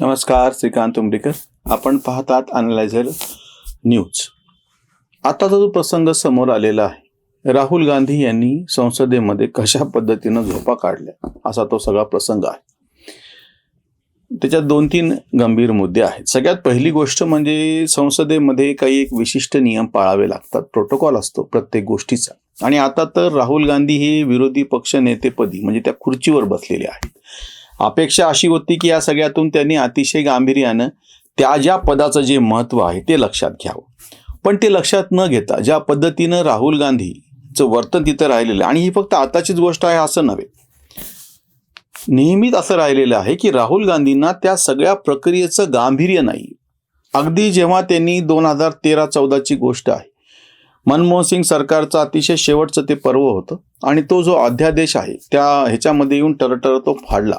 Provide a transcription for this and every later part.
नमस्कार श्रीकांत उमडेकर आपण पाहतात अनलायझर न्यूज आताचा जो प्रसंग समोर आलेला आहे राहुल गांधी यांनी संसदेमध्ये कशा पद्धतीनं झोपा काढल्या असा तो सगळा प्रसंग आहे. त्याच्यात दोन तीन गंभीर मुद्दे आहेत. सगळ्यात पहिली गोष्ट म्हणजे संसदेमध्ये काही एक विशिष्ट नियम पाळावे लागतात. प्रोटोकॉल असतो प्रत्येक गोष्टीचा. आणि आता तर राहुल गांधी हे विरोधी पक्ष नेतेपदी म्हणजे त्या खुर्चीवर बसलेले आहेत. अपेक्षा अशी होती की या सगळ्यातून त्यांनी अतिशय गांभीर्यानं त्या ज्या पदाचं जे महत्त्व आहे ते लक्षात घ्यावं. पण ते लक्षात न घेता ज्या पद्धतीनं राहुल गांधीचं वर्तन तिथं राहिलेलं आहे आणि ही फक्त आताचीच गोष्ट आहे असं नव्हे. नेहमीच असं राहिलेलं आहे की राहुल गांधींना त्या सगळ्या प्रक्रियेचं गांभीर्य नाही. अगदी जेव्हा त्यांनी दोन हजार तेरा चौदाची गोष्ट आहे मनमोहन सिंग सरकारचं अतिशय शेवटचं ते पर्व होतं आणि तो जो अध्यादेश आहे त्या ह्याच्यामध्ये येऊन टरटर तो फाडला.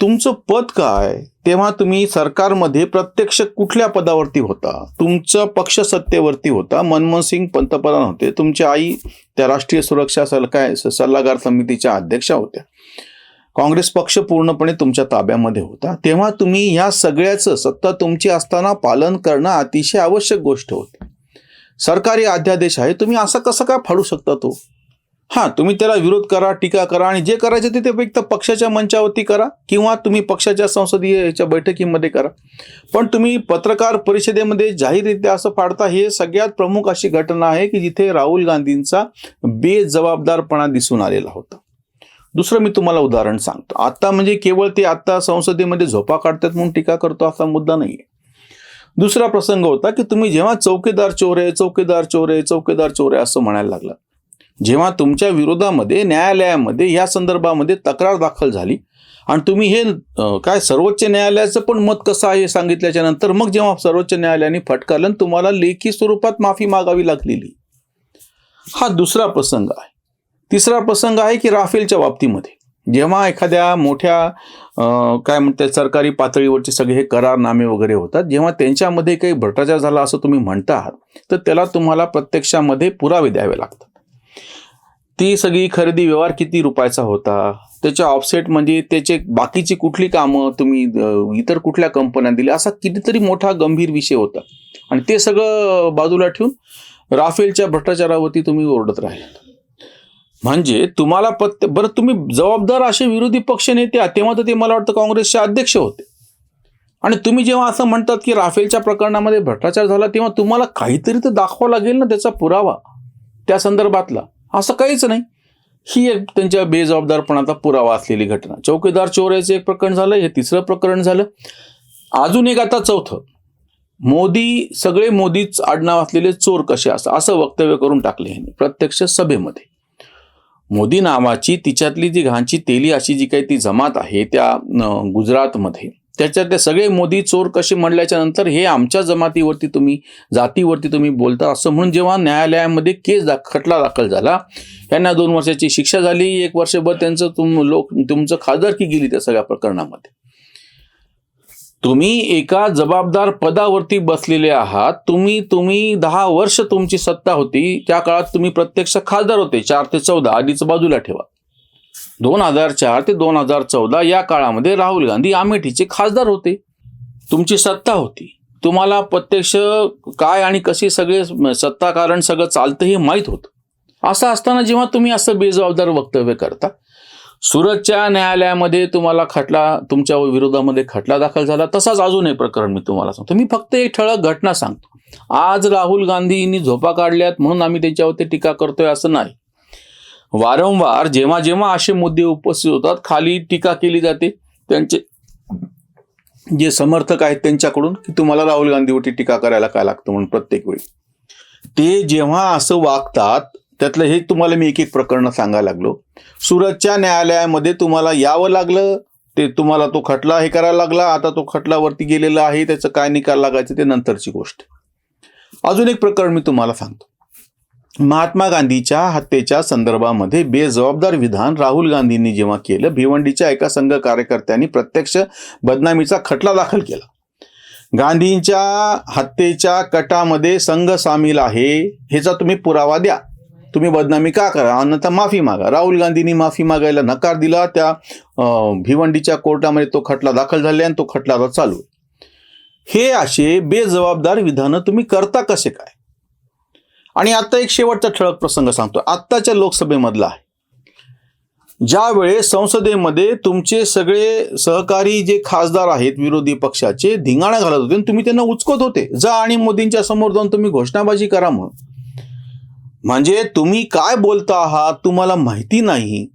तुमचं पद काय? तेव्हा तुम्ही सरकारमध्ये प्रत्यक्ष कुठल्या पदावरती होता? तुमचा पक्ष सत्तेवरती होता. मनमोहन सिंग पंतप्रधान होते. तुमची आई त्या राष्ट्रीय सुरक्षा सल्ला काय सल्लागार समितीच्या अध्यक्षा होत्या. काँग्रेस पक्ष पूर्णपणे तुमच्या ताब्यामध्ये होता. तेव्हा तुम्ही या सगळ्याचं सत्ता तुमची असताना पालन करणं अतिशय आवश्यक गोष्ट होती. सरकारी अध्यादेश आहे. तुम्ही असं कसं काय फाडू शकता तो? हां तुम्ही त्याला विरोध करा टीका करा आणि जे करायचं ते ते फक्त पक्षाच्या मंचावरती करा किंवा तुम्ही पक्षाच्या संसदीय याच्या बैठकीमध्ये करा. पण तुम्ही पत्रकार परिषदेमध्ये जाहीररित्या असं फाडता हे सगळ्यात प्रमुख अशी घटना आहे की जिथे राहुल गांधींचा बेजबाबदारपणा दिसून आलेला होता. दुसरं मी तुम्हाला उदाहरण सांगतो. आता म्हणजे केवळ ते आता संसदेमध्ये झोपा काढतात म्हणून टीका करतो असा मुद्दा नाही दुसरा प्रसंग होता की तुम्ही जेव्हा चौकीदार चोर आहे चौकीदार चोर आहे चौकीदार चोर आहे असं म्हणायला लागला जेव्हा तुमच्या विरोधामध्ये न्यायालयामध्ये या संदर्भामध्ये तक्रार दाखल झाली आणि तुम्ही हे काय सर्वोच्च न्यायालयाचं पण मत कसं आहे हे सांगितल्याच्या नंतर मग जेव्हा सर्वोच्च न्यायालयाने फटकारलं तुम्हाला लेखी स्वरूपात माफी मागावी लागलेली. हा दुसरा प्रसंग आहे. तिसरा प्रसंग आहे की राफेलच्या बाबतीमध्ये. जेव्हा एखाद्या मोठ्या काय म्हणतात सरकारी पातळीवरचे सगळे हे करारनामे वगैरे होतात जेव्हा त्यांच्यामध्ये काही भ्रष्टाचार झाला असं तुम्ही म्हणता आहात तर त्याला तुम्हाला प्रत्यक्षामध्ये पुरावे द्यावे लागतात. ती सगळी खरेदी व्यवहार किती रुपयाचा होता? त्याच्या ऑफसेट म्हणजे त्याचे बाकीची कुठली कामं तुम्ही इतर कुठल्या कंपन्या दिली? असा कितीतरी मोठा गंभीर विषय होता. आणि ते सगळं बाजूला ठेवून राफेलच्या भ्रष्टाचारावरती तुम्ही ओरडत राहिला म्हणजे तुम्हाला पत्ते बरं तुम्ही जबाबदार असे विरोधी पक्ष नेते तेव्हा तर ते मला वाटतं काँग्रेसचे अध्यक्ष होते. आणि तुम्ही जेव्हा असं म्हणतात की राफेलच्या प्रकरणामध्ये भ्रष्टाचार झाला तेव्हा तुम्हाला काहीतरी तर दाखवा लागेल ना त्याचा पुरावा त्या संदर्भातला. असं काहीच नाही. ही एक त्यांच्या बेजबाबदारपणाचा पुरावा असलेली घटना. चौकीदार चोराचं एक प्रकरण झालं हे तिसरं प्रकरण झालं. अजून एक आता चौथं. मोदी सगळे मोदीच आडनाव असलेले चोर कसे असं असं वक्तव्य करून टाकले ह्यांनी प्रत्यक्ष सभेमध्ये. मोदी नावाची तिच्यातली जी घाणची तेली अशी जी काही ती जमात आहे त्या गुजरातमध्ये त्याच्यातले सगळे मोदी चोर कसे म्हणल्याच्या नंतर हे आमच्या जमातीवरती तुम्ही जातीवरती तुम्ही बोलता. असं म्हणून जेव्हा न्यायालयामध्ये केस दा खटला दाखल झाला यांना दोन वर्षाची शिक्षा झाली. एक वर्षभर त्यांचं तुम लोक तुमचं खासदारकी गेली त्या सगळ्या प्रकरणामध्ये. तुम्ही एका जबाबदार पदावरती बसलेले आहात. तुम्ही तुम्ही दहा वर्ष तुमची सत्ता होती. त्या काळात तुम्ही प्रत्यक्ष खासदार होते. चार ते चौदा आधीच बाजूला ठेवा. दोन हजार चार ते दोन हजार चौदा या काळामध्ये राहुल गांधी अमेठीचे खासदार होते. तुमची सत्ता होती. तुम्हाला प्रत्यक्ष काय आणि कशी सगळे सत्ता कारण सगळं चालतं हे माहीत होतं. असं असताना जेव्हा तुम्ही असं बेजबाबदार वक्तव्य करता सुरतच्या न्यायालयामध्ये तुम्हाला खटला तुमच्या विरोधामध्ये खटला दाखल झाला तसाच अजून एक प्रकरण मी तुम्हाला सांगतो. मी फक्त एक ठळक घटना सांगतो. आज राहुल गांधींनी झोपा काढल्यात म्हणून आम्ही त्याच्यावरती टीका करतोय असं नाही. वारंवार जेव्हा जेव्हा असे मुद्दे उपस्थित होतात खाली टीका केली जाते. त्यांचे जे समर्थक आहेत त्यांच्याकडून की तुम्हाला राहुल गांधीवरती टीका करायला काय लागतं म्हणून प्रत्येक वेळी. ते जेव्हा असं वागतात त्यातलं हे तुम्हाला मी एक एक प्रकरण सांगायला लागलो. सुरतच्या न्यायालयामध्ये तुम्हाला यावं लागलं ते तुम्हाला तो खटला हे करायला लागला आता तो खटलावरती गेलेला आहे त्याचं काय निकाल लागायचं ते नंतरची गोष्ट. अजून एक प्रकरण मी तुम्हाला सांगतो. महात्मा गांधीच्या हत्येच्या संदर्भामध्ये बेजबाबदार विधान राहुल गांधींनी जेव्हा केलं भिवंडीच्या एका संघ कार्यकर्त्यांनी प्रत्यक्ष बदनामीचा खटला दाखल केला. गांधींच्या हत्येच्या कटामध्ये संघ सामील आहे ह्याचा तुम्ही पुरावा द्या. तुम्ही बदनामी का करा? अन्यथा माफी मागा. राहुल गांधींनी माफी मागायला नकार दिला त्या भिवंडीच्या कोर्टामध्ये तो खटला दाखल झाला आणि तो खटला आता चालू आहे. हे असे बेजबाबदार विधानं तुम्ही करता कसे काय? आणि आता एक शेवटचा ठळक प्रसंग सांगतो. आत्ताच्या लोकसभेमधला आहे. ज्यावेळेस संसदेमध्ये तुमचे सगळे सहकारी जे खासदार आहेत विरोधी पक्षाचे धिंगाणा घालत होते आणि तुम्ही त्यांना उचकत होते. जा आणि मोदींच्या समोर जाऊन तुम्ही घोषणाबाजी करा म्हणून. म्हणजे तुम्ही काय बोलता आहात तुम्हाला माहिती नाही.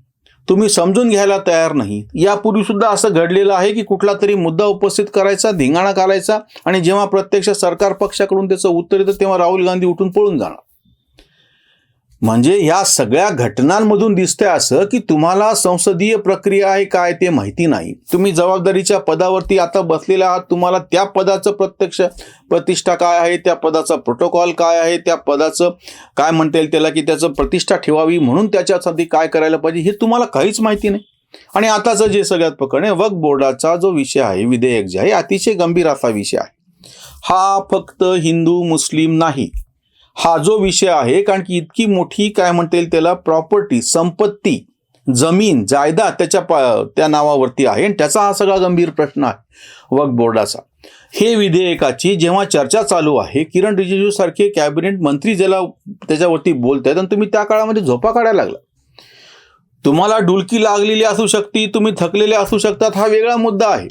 तुम्ही समजून घ्यायला तयार नाही. यापूर्वी सुद्धा असं घडलेलं आहे की कुठला तरी मुद्दा उपस्थित करायचा धिंगाणा करायचा आणि जेव्हा प्रत्यक्ष सरकार पक्षाकडून त्याचं उत्तर येतं तेव्हा राहुल गांधी उठून पळून जाणार. म्हणजे या सगळ्या घटनांमधून दिसतंय असं की तुम्हाला संसदीय प्रक्रिया आहे काय ते माहिती नाही. तुम्ही जबाबदारीच्या पदावरती आता बसलेले आहात. तुम्हाला त्या पदाचं प्रत्यक्ष प्रतिष्ठा काय आहे? त्या पदाचा प्रोटोकॉल काय आहे? त्या पदाचं काय म्हणता येईल त्याला की त्याचं प्रतिष्ठा ठेवावी म्हणून त्याच्यासाठी काय करायला पाहिजे हे तुम्हाला काहीच माहिती नाही. आणि आताचं जे सगळ्यात प्रकरण आहे वक्फ बोर्डाचा जो विषय आहे विधेयक जे आहे अतिशय गंभीर असा विषय आहे. हा फक्त हिंदू मुस्लिम नाही. हा जो विषय आहे कारण की इतकी मोठी काय म्हणता येईल त्याला प्रॉपर्टी संपत्ती जमीन जायदाद त्याच्या पा- त्या नावावरती आहे. आणि त्याचा हा सगळा गंभीर प्रश्न आहे वक्फ बोर्डाचा हे विधेयकाची जेव्हा चर्चा चालू आहे किरण रिजिजू सारखे कॅबिनेट मंत्री ज्याला त्याच्यावरती बोलत आहेत आणि तुम्ही त्या काळामध्ये झोपा काढायला लागला. तुम्हाला डुलकी लागलेली असू शकते तुम्ही थकलेले असू शकतात हा वेगळा मुद्दा आहे.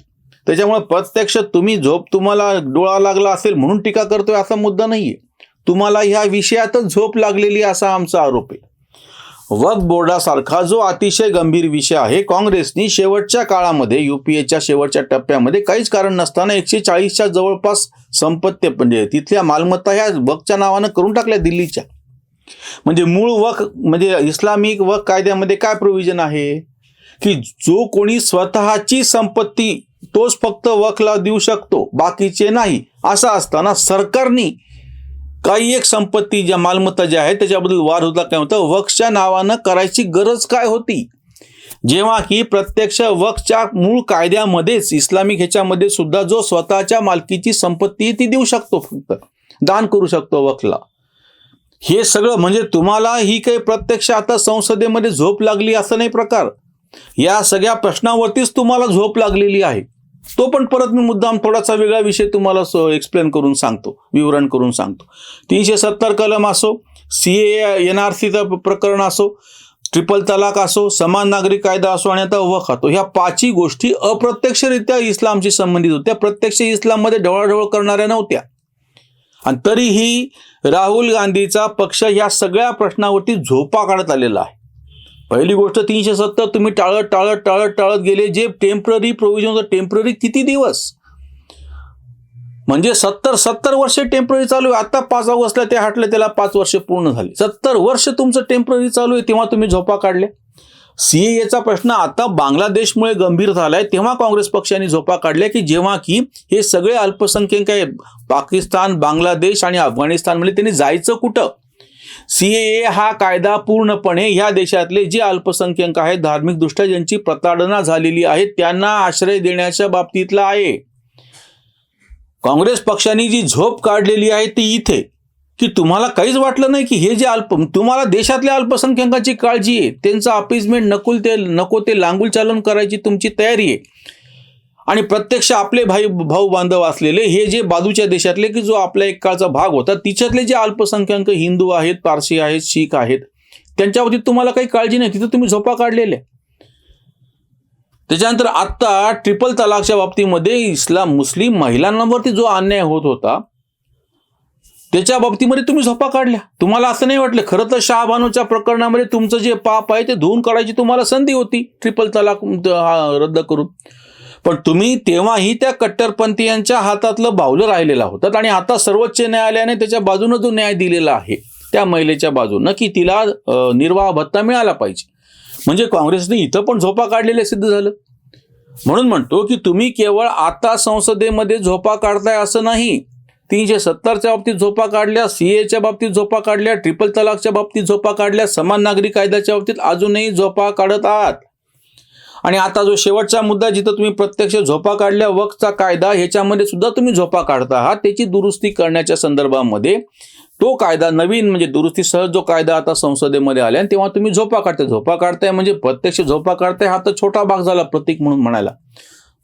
त्याच्यामुळे प्रत्यक्ष तुम्ही झोप तुम्हाला डोळा लागला असेल म्हणून टीका करतोय असा मुद्दा नाही आहे तुम्हाला ह्या विषयातच झोप लागलेली असा आमचा आरोप आहे. वक्फ बोर्डासारखा जो अतिशय गंभीर विषय आहे काँग्रेसनी शेवटच्या काळामध्ये युपीएच्या शेवटच्या टप्प्यामध्ये काहीच कारण नसताना एकशे चाळीसच्या जवळपास संपत्ती म्हणजे तिथल्या मालमत्ता ह्या वकच्या नावानं करून टाकल्या दिल्लीच्या. म्हणजे मूळ वक म्हणजे इस्लामिक वक कायद्यामध्ये काय प्रोव्हिजन आहे? की जो कोणी स्वतःची संपत्ती तोच फक्त वकला देऊ शकतो बाकीचे नाही असं असताना सरकारनी काही एक संपत्ती ज्या मालमत्ता ज्या आहेत त्याच्याबद्दल वाद होता काय होतं? वक्षच्या नावानं करायची गरज काय होती? जेव्हा की प्रत्यक्ष वक्षच्या मूळ कायद्यामध्येच इस्लामिक ह्याच्यामध्ये सुद्धा जो स्वतःच्या मालकीची संपत्ती आहे ती देऊ शकतो फक्त. दान करू शकतो वक्सला. हे सगळं म्हणजे तुम्हाला ही काही प्रत्यक्ष आता संसदेमध्ये झोप लागली असं नाही प्रकार. या सगळ्या प्रश्नावरतीच तुम्हाला झोप लागलेली आहे. तो पण परत मी मुद्दाम थोडासा वेगळा विषय तुम्हाला एक्सप्लेन करून सांगतो विवरण करून सांगतो. तीनशे सत्तर कलम असो सी एन आर सीचं प्रकरण असो ट्रिपल तलाक असो समान नागरिक कायदा असो आणि आता वख असो ह्या पाचही गोष्टी अप्रत्यक्षरित्या इस्लामशी संबंधित होत्या. प्रत्यक्ष इस्लाममध्ये ढवळाढवळ करणाऱ्या नव्हत्या. आणि तरीही राहुल गांधीचा पक्ष ह्या सगळ्या प्रश्नावरती झोपा काढत आलेला आहे. पहिली गोष्ट तीनशे सत्तर तुम्ही टाळत टाळत टाळत टाळत गेले जे टेंपररी प्रोव्हिजन होतं टेंपररी किती दिवस? म्हणजे सत्तर सत्तर वर्ष टेंपररी चालू आहे. आता पाच ऑगस्टला ते हटले त्याला पाच वर्ष पूर्ण झाली. सत्तर वर्ष तुमचं टेंपररी चालू आहे तेव्हा तुम्ही झोपा काढल्या. सीएचा प्रश्न आता बांगलादेशमुळे गंभीर झालाय. तेव्हा काँग्रेस पक्षाने झोपा काढल्या की जेव्हा की हे सगळे अल्पसंख्याक आहे पाकिस्तान बांगलादेश आणि अफगाणिस्तानमध्ये म्हणजे त्यांनी जायचं कुठं? सीएए हा कायदा पूर्णपणे ह्या देशातले जे अल्पसंख्याक आहेत धार्मिकदृष्ट्या ज्यांची प्रताडना झालेली आहे त्यांना आश्रय देण्याच्या बाबतीतला आहे. काँग्रेस पक्षाने जी झोप काढलेली आहे ती इथे. की तुम्हाला काहीच वाटलं नाही की हे जे अल्प तुम्हाला देशातल्या अल्पसंख्याकांची काळजी आहे. त्यांचं अपिजमेंट नकुल ते नको ते लांगुल चालन करायची तुमची तयारी आहे. आणि प्रत्यक्ष आपले भाई भाऊ बांधव असलेले हे जे बाजूच्या देशातले की जो आपला एक काळचा भाग होता तिच्यातले जे अल्पसंख्याक हिंदू आहेत पारसी आहेत शीख आहेत त्यांच्या बाबतीत तुम्हाला काही काळजी नाही तिथं तुम्ही झोपा काढलेल्या त्याच्यानंतर आत्ता ट्रिपल तलाकच्या बाबतीमध्ये इस्लाम मुस्लिम महिलांवरती जो अन्याय होत होता त्याच्या बाबतीमध्ये तुम्ही झोपा काढल्या. तुम्हाला असं नाही वाटलं खरं तर शहाबानूच्या प्रकरणामध्ये तुमचं जे पाप आहे ते धुवून काढायची तुम्हाला संधी होती ट्रिपल तलाक रद्द करून. पण तुम्ही तेव्हाही त्या कट्टरपंथीयांच्या हातातलं बावलं राहिलेला होतात आणि आता सर्वोच्च न्यायालयाने त्याच्या बाजूनं जो न्याय दिलेला आहे त्या महिलेच्या बाजूनं की तिला निर्वाह भत्ता मिळाला पाहिजे. म्हणजे काँग्रेसने इथं पण झोपा काढलेले सिद्ध झालं. म्हणून म्हणतो की तुम्ही केवळ आता संसदेमध्ये झोपा काढताय असं नाही तीनशे सत्तरच्या बाबतीत झोपा काढल्या सीएच्या बाबतीत झोपा काढल्या ट्रिपल तलाकच्या बाबतीत झोपा काढल्या समान नागरी कायद्याच्या बाबतीत अजूनही झोपा काढत आहात. आणि आता जो शेवटचा मुद्दा जिथं तुम्ही प्रत्यक्ष झोपा काढल्या वक्तचा कायदा ह्याच्यामध्ये सुद्धा तुम्ही झोपा काढता आहात. त्याची दुरुस्ती करण्याच्या संदर्भामध्ये तो कायदा नवीन म्हणजे दुरुस्तीसह जो कायदा आता संसदेमध्ये आला तेव्हा तुम्ही झोपा काढताय. झोपा काढताय म्हणजे प्रत्यक्ष झोपा काढताय हा तर छोटा भाग झाला प्रतीक म्हणून म्हणायला.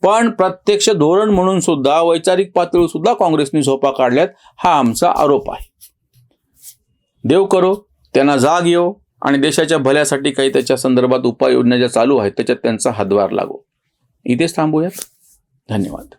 पण प्रत्यक्ष धोरण म्हणून सुद्धा वैचारिक पातळीवर सुद्धा काँग्रेसने झोपा काढल्यात हा आमचा आरोप आहे. देव करो त्यांना जाग येऊ आणि देशाच्या भल्यासाठी काही त्याच्या संदर्भात उपाययोजना ज्या चालू आहेत त्याच्यात त्यांचा हातभार लागो. इथेच थांबूयात. धन्यवाद.